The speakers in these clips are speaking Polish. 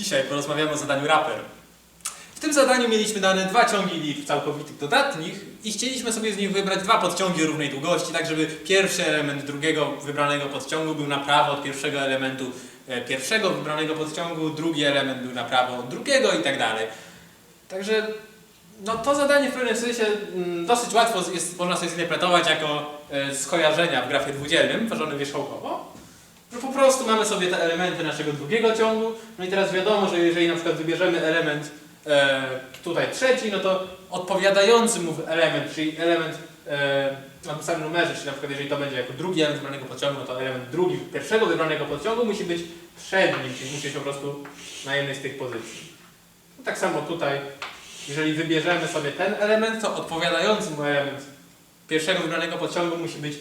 Dzisiaj porozmawiamy o zadaniu wrapper. W tym zadaniu mieliśmy dane dwa ciągi liczb całkowitych dodatnich i chcieliśmy sobie z nich wybrać dwa podciągi równej długości, tak żeby pierwszy element drugiego wybranego podciągu był na prawo od pierwszego elementu e, pierwszego wybranego podciągu, drugi element był na prawo od drugiego i tak dalej. Także no, to zadanie w pewnym sensie mm, dosyć łatwo jest, można sobie zinterpretować jako e, skojarzenia w grafie dwudzielnym, tworzonym wierzchołkowo. Po prostu mamy sobie te elementy naszego drugiego ciągu, no i teraz wiadomo, że jeżeli na przykład wybierzemy element e, tutaj trzeci, no to odpowiadający mu element, czyli element e, na samym numerze, czyli na przykład jeżeli to będzie jako drugi element wybranego podciągu, no to element drugi pierwszego wybranego podciągu musi być przed nim, czyli musi być po prostu na jednej z tych pozycji. No tak samo tutaj, jeżeli wybierzemy sobie ten element, to odpowiadający mu element pierwszego wybranego podciągu musi być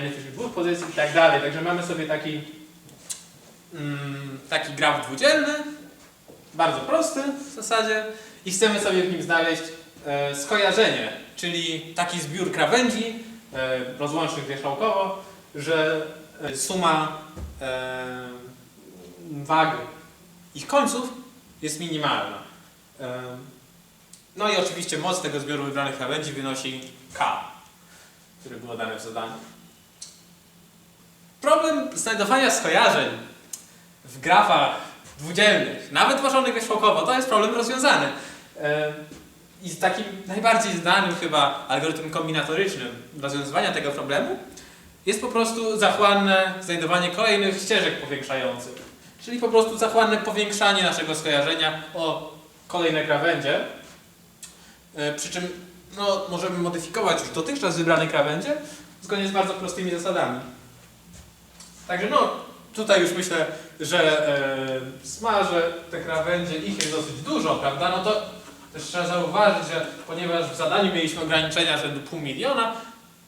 na tych dwóch pozycji i tak dalej. Także mamy sobie taki, mm, taki graf dwudzielny, bardzo prosty w zasadzie i chcemy sobie w nim znaleźć e, skojarzenie, czyli taki zbiór krawędzi e, rozłącznych wierzchołkowo, że e, suma e, wag ich końców jest minimalna. E, no i oczywiście moc tego zbioru wybranych krawędzi wynosi k, który było dane w zadaniu. Problem znajdowania skojarzeń w grafach dwudzielnych, nawet tworzonych wierzchołkowo, to jest problem rozwiązany. E, I takim najbardziej znanym chyba algorytmem kombinatorycznym rozwiązywania tego problemu jest po prostu zachłanne znajdowanie kolejnych ścieżek powiększających. Czyli po prostu zachłanne powiększanie naszego skojarzenia o kolejne krawędzie. E, Przy czym no, możemy modyfikować już dotychczas wybrane krawędzie zgodnie z bardzo prostymi zasadami. Także no, tutaj już myślę, że e, smażę te krawędzie, ich jest dosyć dużo, prawda? No to też trzeba zauważyć, że ponieważ w zadaniu mieliśmy ograniczenia rzędu pół miliona,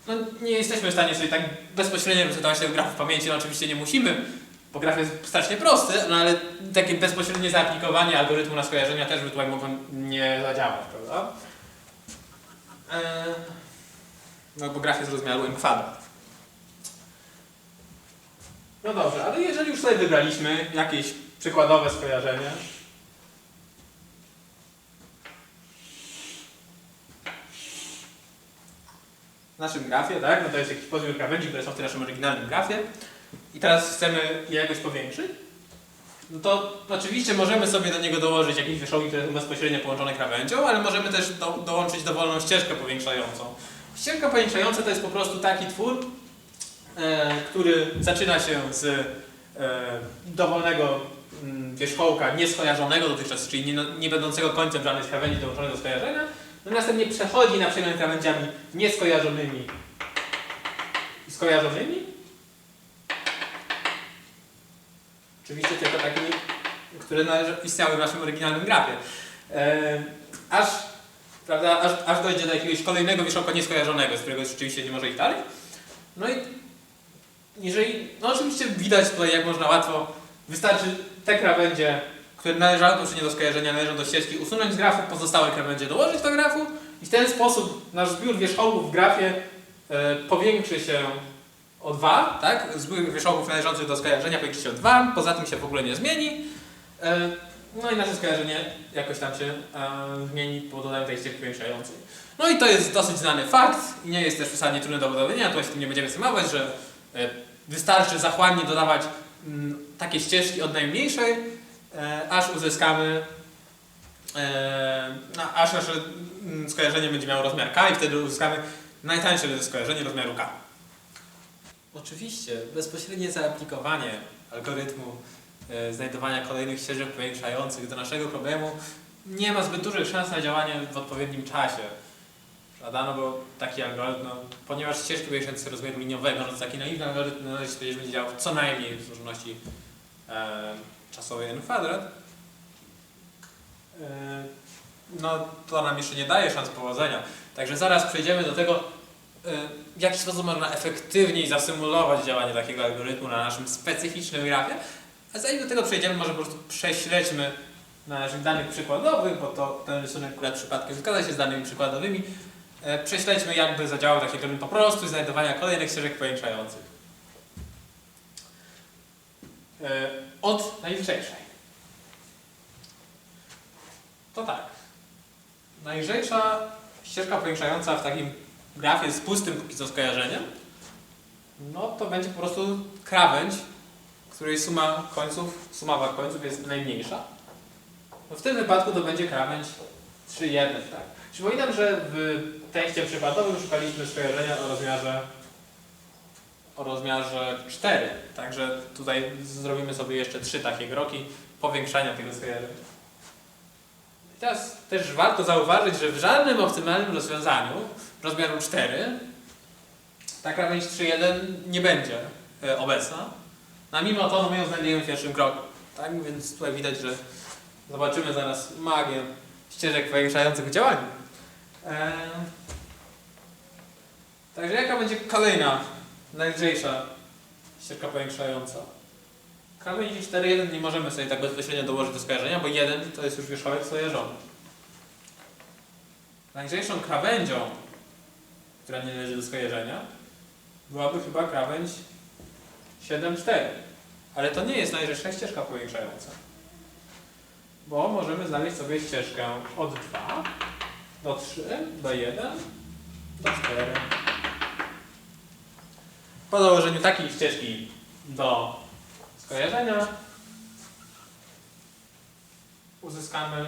no nie jesteśmy w stanie sobie tak bezpośrednio reprezentować tego grafu w pamięci, no oczywiście nie musimy, bo graf jest strasznie prosty, no ale takie bezpośrednie zaaplikowanie algorytmu na skojarzenia też by tutaj mogło nie zadziałać, prawda? E, no bo graf jest rozmiaru m kwadrat. No dobrze, ale jeżeli już sobie wybraliśmy jakieś przykładowe skojarzenie, w naszym grafie, tak? No to jest jakiś poziom krawędzi, które są w tym naszym oryginalnym grafie i teraz chcemy je jakoś powiększyć, no to oczywiście możemy sobie do niego dołożyć jakieś wierzchołki, które są bezpośrednio połączone krawędzią, ale możemy też do, dołączyć dowolną ścieżkę powiększającą. Ścieżka powiększająca to jest po prostu taki twór, który zaczyna się z e, dowolnego mm, wierzchołka nieskojarzonego dotychczas, czyli nie, nie będącego końcem żadnej z krawędzi dołączonych do skojarzenia, no następnie przechodzi na przemian krawędziami nieskojarzonymi i skojarzonymi. Oczywiście tylko takimi, które istniały w naszym oryginalnym grafie. E, aż, prawda, aż, aż dojdzie do jakiegoś kolejnego wierzchołka nieskojarzonego, z którego rzeczywiście nie może iść dalej. No i jeżeli, no oczywiście widać tutaj jak można łatwo, wystarczy te krawędzie, które należały poprzednio do skojarzenia, należą do ścieżki, usunąć z grafu, pozostałe krawędzie dołożyć do grafu i w ten sposób nasz zbiór wierzchołków w grafie e, powiększy się o 2, tak? Zbiór wierzchołków należących do skojarzenia powiększy się o 2, poza tym się w ogóle nie zmieni. E, no i nasze skojarzenie jakoś tam się e, zmieni po dodaniu tej ścieżki powiększającej. No i to jest dosyć znany fakt i nie jest też przesadnie trudne do udowodnienia, tutaj się tym nie będziemy zajmować, że wystarczy zachłannie dodawać mm, takie ścieżki od najmniejszej, e, aż uzyskamy, e, no, aż nasze mm, skojarzenie będzie miało rozmiar k i wtedy uzyskamy najtańsze skojarzenie rozmiaru k. Oczywiście, bezpośrednie zaaplikowanie algorytmu e, znajdowania kolejnych ścieżek powiększających do naszego problemu nie ma zbyt dużych szans na działanie w odpowiednim czasie. Prawda? No bo taki algorytm, no, ponieważ ścieżki powiększające rozmiaru liniowego, no to taki naiwny algorytm należy się powiedzieć, że będzie działał co najmniej w złożoności e, czasowej n kwadrat. E, no to nam jeszcze nie daje szans powodzenia. Także zaraz przejdziemy do tego, e, w jaki sposób można efektywniej zasymulować działanie takiego algorytmu na naszym specyficznym grafie. A zanim do tego przejdziemy, może po prostu prześledźmy na naszych danych przykładowych, bo to ten rysunek akurat przypadkiem zgadza się z danymi przykładowymi. E, Prześledźmy, jakby zadziałał taki algorytm po prostu znajdowania kolejnych ścieżek powiększających. E, Od najlżejszej. to tak. Najlżejsza ścieżka powiększająca w takim grafie z pustym póki co skojarzeniem, no to będzie po prostu krawędź, której suma końców, suma końców jest najmniejsza. No w tym wypadku to będzie krawędź 3,1, tak. Przypominam, że w teście przykładowym szukaliśmy skojarzenia o rozmiarze o rozmiarze 4, także tutaj zrobimy sobie jeszcze trzy takie kroki powiększania tego skojarzenia. I teraz też warto zauważyć, że w żadnym optymalnym rozwiązaniu rozmiaru 4 ta krawędź 3.1 nie będzie e, obecna. No, mimo to no, my ją znajdujemy w pierwszym kroku. Tak więc tutaj widać, że zobaczymy zaraz magię ścieżek powiększających w działaniu. Także jaka będzie kolejna, najlżejsza ścieżka powiększająca? Krawędzi 4.1 nie możemy sobie tak bezpośrednio dołożyć do skojarzenia, bo 1 to jest już wierzchołek skojarzony. Najlżejszą krawędzią, która nie należy do skojarzenia, byłaby chyba krawędź 7,4. Ale to nie jest najlżejsza ścieżka powiększająca. Bo możemy znaleźć sobie ścieżkę od 2 do 3, do 1, do 4. Po założeniu takiej ścieżki do skojarzenia uzyskamy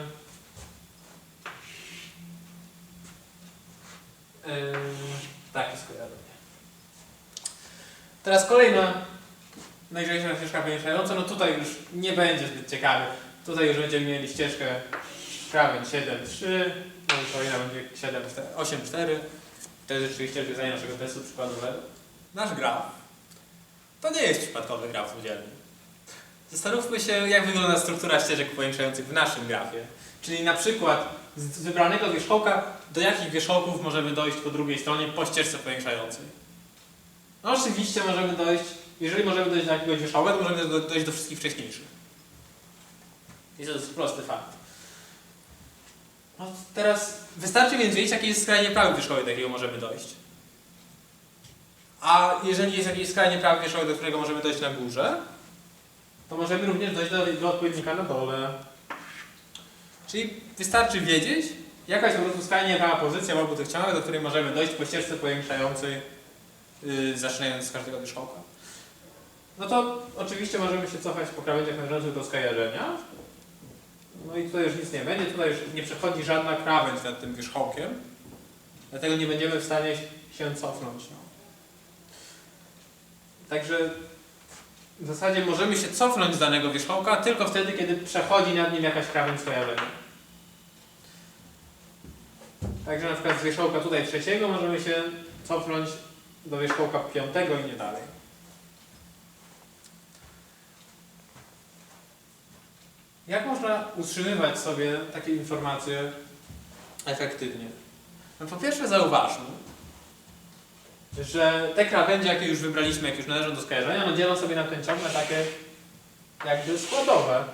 yy, takie skojarzenie. Teraz kolejna najlżejsza ścieżka wyniszczająca. No tutaj już nie będzie zbyt ciekawy. Tutaj już będziemy mieli ścieżkę krawędź 7, 3, to będzie 7, 4, 8, 4. To jest rzeczywiście rozwiązanie naszego testu przykładowego. Nasz graf to nie jest przypadkowy graf udzielny. Zastanówmy się, jak wygląda struktura ścieżek powiększających w naszym grafie. Czyli na przykład z wybranego wierzchołka, do jakich wierzchołków możemy dojść po drugiej stronie po ścieżce powiększającej. No oczywiście możemy dojść, jeżeli możemy dojść do jakiegoś wierzchołek, możemy dojść do wszystkich wcześniejszych. Jest to jest prosty fakt. No teraz wystarczy więc wiedzieć, jaki jest skrajnie prawy wierzchołek, do jakiego możemy dojść. A jeżeli jest jakiś skrajnie prawy wierzchołek, do którego możemy dojść na górze, to możemy również dojść do, do odpowiednika na dole. Czyli wystarczy wiedzieć, jaka jest po prostu skrajnie prawa pozycja w obu tych ciągach, do której możemy dojść po ścieżce powiększającej, yy, zaczynając z każdego wierzchołka. No to oczywiście możemy się cofać po krawędziach należących do skojarzenia. No i tutaj już nic nie będzie, tutaj już nie przechodzi żadna krawędź nad tym wierzchołkiem, dlatego nie będziemy w stanie się cofnąć. No. Także w zasadzie możemy się cofnąć z danego wierzchołka tylko wtedy, kiedy przechodzi nad nim jakaś krawędź skojarzenia. Także na przykład z wierzchołka tutaj trzeciego możemy się cofnąć do wierzchołka piątego i nie dalej. Jak można utrzymywać sobie takie informacje efektywnie? No po pierwsze zauważmy, że te krawędzie, jakie już wybraliśmy, jak już należą do skojarzenia, no dzielą sobie na ten ciąg na takie jakby składowe.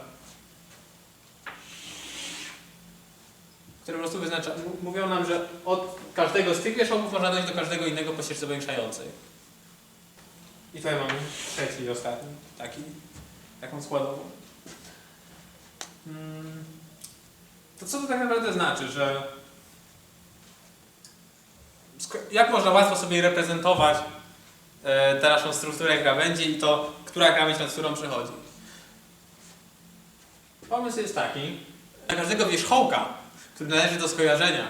Które po prostu wyznacza, mówią nam, że od każdego z tych wierzchołków można dojść do każdego innego po ścieżce powiększającej. I tutaj mamy trzeci i ostatni, taki, taką składową. Mm, To co to tak naprawdę znaczy, że jak można łatwo sobie reprezentować e, tę naszą strukturę krawędzi i to, która krawędź nad którą przechodzi? Pomysł jest taki, dla każdego wierzchołka, który należy do skojarzenia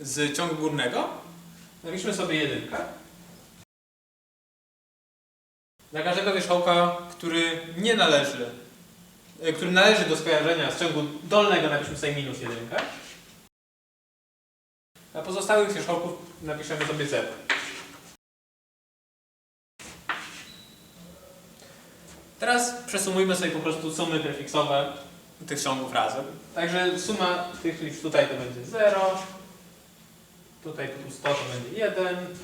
z ciągu górnego, napiszmy sobie jedynkę. Dla każdego wierzchołka, który nie należy, e, który należy do skojarzenia z ciągu dolnego, napiszmy sobie minus jedynkę. Dla pozostałych wierzchołków napiszemy sobie 0. Teraz przesumujmy sobie po prostu sumy prefiksowe tych ciągów razem. Także suma tych liczb tutaj to będzie 0, tutaj tu 100 to będzie 1.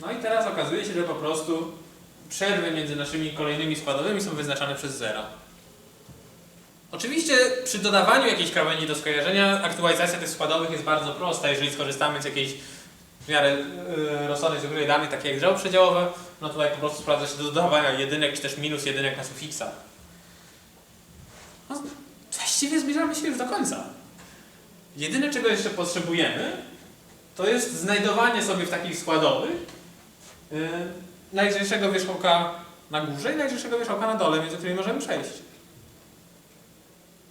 No i teraz okazuje się, że po prostu przerwy między naszymi kolejnymi składowymi są wyznaczane przez zera. Oczywiście przy dodawaniu jakiejś krawędzi do skojarzenia aktualizacja tych składowych jest bardzo prosta, jeżeli skorzystamy z jakiejś w miarę yy, rozsądnej struktury danych, takie jak drzewo przedziałowe, no tutaj po prostu sprawdza się do dodawania jedynek czy też minus jedynek na sufiksach. No, właściwie zbliżamy się już do końca. Jedyne czego jeszcze potrzebujemy, to jest znajdowanie sobie w takich składowych najlżejszego wierzchołka na górze i najlżejszego wierzchołka na dole, między którymi możemy przejść.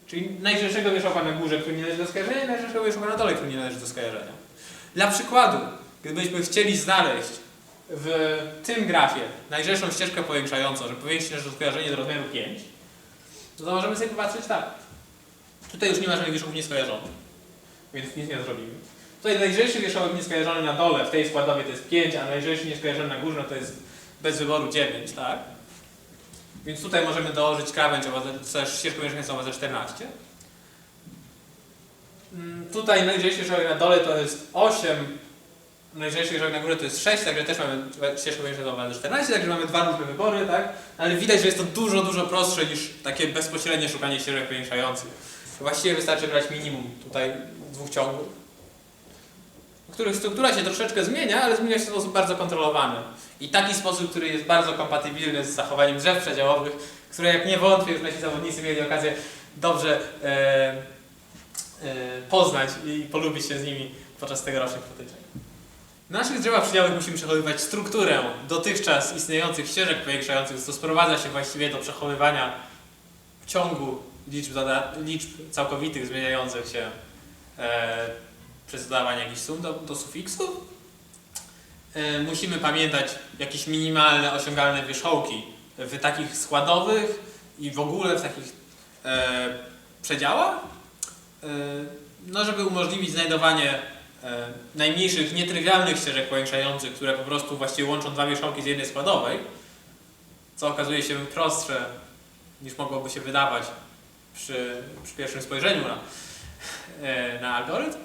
Czyli najlżejszego wierzchołka na górze, który nie należy do skojarzenia i najlżejszego wierzchołka na dole, który nie należy do skojarzenia. Dla przykładu, gdybyśmy chcieli znaleźć w tym grafie najlżejszą ścieżkę powiększającą, żeby powiększyć nasze skojarzenie do rozmiaru 5, to, to możemy sobie popatrzeć tak. Tutaj już nie ma żadnych wierzchołków nieskojarzonych, więc nic nie zrobimy. Tutaj najlżejszy wierzchołek nieskojarzony na dole w tej składowie to jest 5, a najlżejszy nieskojarzony na górze to jest bez wyboru 9, tak? Więc tutaj możemy dołożyć krawędź o wadze, ścieżkę mieszkańcą o wadze 14. Mm, Tutaj najlżejszy wierzchołek na dole to jest 8, najlżejszy wierzchołek na górze to jest 6, także też mamy ścieżkę mieszkańcą o wadze 14, także mamy dwa różne wybory, tak? Ale widać, że jest to dużo, dużo prostsze niż takie bezpośrednie szukanie ścieżek powiększających. Właściwie wystarczy brać minimum tutaj dwóch ciągów, których struktura się troszeczkę zmienia, ale zmienia się w sposób bardzo kontrolowany. I taki sposób, który jest bardzo kompatybilny z zachowaniem drzew przedziałowych, które jak nie wątpię, już nasi zawodnicy mieli okazję dobrze e, e, poznać i polubić się z nimi podczas tegorocznych potyczek. W naszych drzewach przedziałowych musimy przechowywać strukturę dotychczas istniejących ścieżek powiększających, co sprowadza się właściwie do przechowywania w ciągu liczb, liczb całkowitych zmieniających się e, przez dodawanie jakichś sum do, do sufiksów. E, musimy pamiętać jakieś minimalne osiągalne wierzchołki w takich składowych i w ogóle w takich e, przedziałach, e, no żeby umożliwić znajdowanie najmniejszych, nietrywialnych ścieżek powiększających, które po prostu właściwie łączą dwa wierzchołki z jednej składowej, co okazuje się prostsze niż mogłoby się wydawać przy, przy pierwszym spojrzeniu na, na algorytm.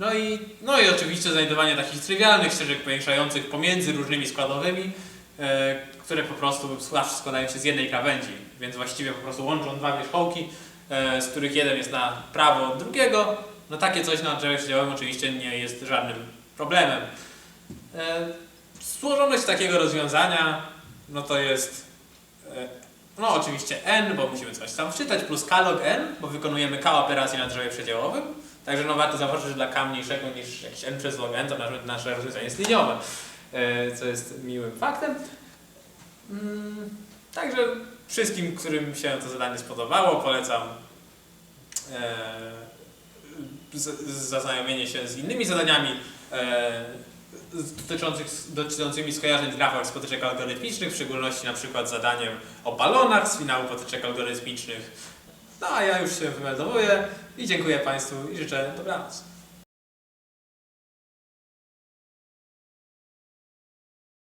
No i, no i oczywiście znajdowanie takich trywialnych ścieżek powiększających pomiędzy różnymi składowymi, e, które po prostu zawsze składają się z jednej krawędzi, więc właściwie po prostu łączą dwa wierzchołki, e, z których jeden jest na prawo drugiego. No takie coś na drzewie przedziałowym oczywiście nie jest żadnym problemem. E, złożoność takiego rozwiązania, no to jest e, no oczywiście n, bo musimy coś tam wczytać, plus k log n, bo wykonujemy k operacji na drzewie przedziałowym. Także no warto zauważyć, że dla k mniejszego niż jakiś n przez log n, to nasze, nasze rozwiązanie jest liniowe, e, co jest miłym faktem. Mm, Także wszystkim, którym się to zadanie spodobało, polecam e, zaznajomienie się z innymi zadaniami e, dotyczącymi skojarzeń grafach z potyczek algorytmicznych, w szczególności na przykład zadaniem o balonach z finału potyczek algorytmicznych. No a ja już się wymeldowuję i dziękuję Państwu i życzę dobranoc.